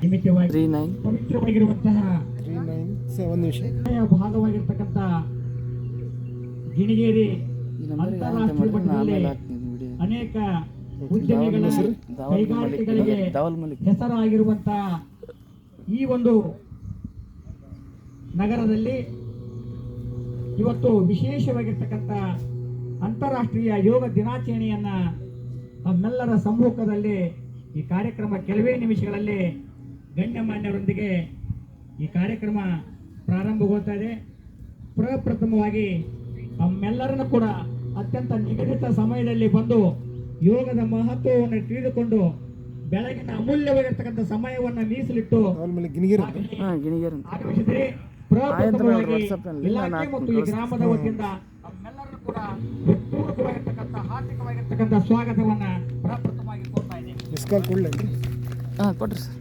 ಪವಿತ್ರವಾಗಿರುವಂತಹ ಭಾಗವಾಗಿರ್ತಕ್ಕಂಥ ಗಿಣಿಗೇರಿ ಅಂತಾರಾಷ್ಟ್ರೀಯ ಮಟ್ಟದಲ್ಲಿ ಅನೇಕ ಉದ್ಯಮಿಗಳ ಕೈಗಾರಿಕೆಗಳಿಗೆ ಹೆಸರಾಗಿರುವಂತಹ ಈ ಒಂದು ನಗರದಲ್ಲಿ ಇವತ್ತು ವಿಶೇಷವಾಗಿರ್ತಕ್ಕಂಥ ಅಂತಾರಾಷ್ಟ್ರೀಯ ಯೋಗ ದಿನಾಚರಣೆಯನ್ನ ತಮ್ಮೆಲ್ಲರ ಸಮ್ಮುಖದಲ್ಲಿ ಈ ಕಾರ್ಯಕ್ರಮ ಕೆಲವೇ ನಿಮಿಷಗಳಲ್ಲಿ ಗಣ್ಯಮಾನ್ಯರೊಂದಿಗೆ ಈ ಕಾರ್ಯಕ್ರಮ ಪ್ರಾರಂಭಗೊಳ್ತಾ ಇದೆ. ಪ್ರಪ್ರಥಮವಾಗಿ ತಮ್ಮೆಲ್ಲರನ್ನು ಕೂಡ ಅತ್ಯಂತ ನಿಗದಿತ ಸಮಯದಲ್ಲಿ ಬಂದು ಯೋಗದ ಮಹತ್ವವನ್ನು ತಿಳಿದುಕೊಂಡು ಬೆಳಗಿನ ಅಮೂಲ್ಯವಾಗಿರ್ತಕ್ಕಂಥ ಸಮಯವನ್ನ ಮೀಸಲಿಟ್ಟು ಆಗಮಿಸಿದ್ರಿ. ಪ್ರಪ್ರಥಮವಾಗಿ ಇಲಾಖೆ ಮತ್ತು ಈ ಗ್ರಾಮದ ವತಿಯಿಂದ ಕೂಡ ಹೃತ್ಪೂರ್ವಕವಾಗಿರ್ತಕ್ಕಂಥ ಹಾರ್ದಿಕವಾಗಿರ್ತಕ್ಕಂಥ ಸ್ವಾಗತವನ್ನ ಪ್ರಪ್ರಥಮವಾಗಿ ಕೊಡ್ತಾ ಇದೆ ಕೊಡ್ರಿ ಸರ್.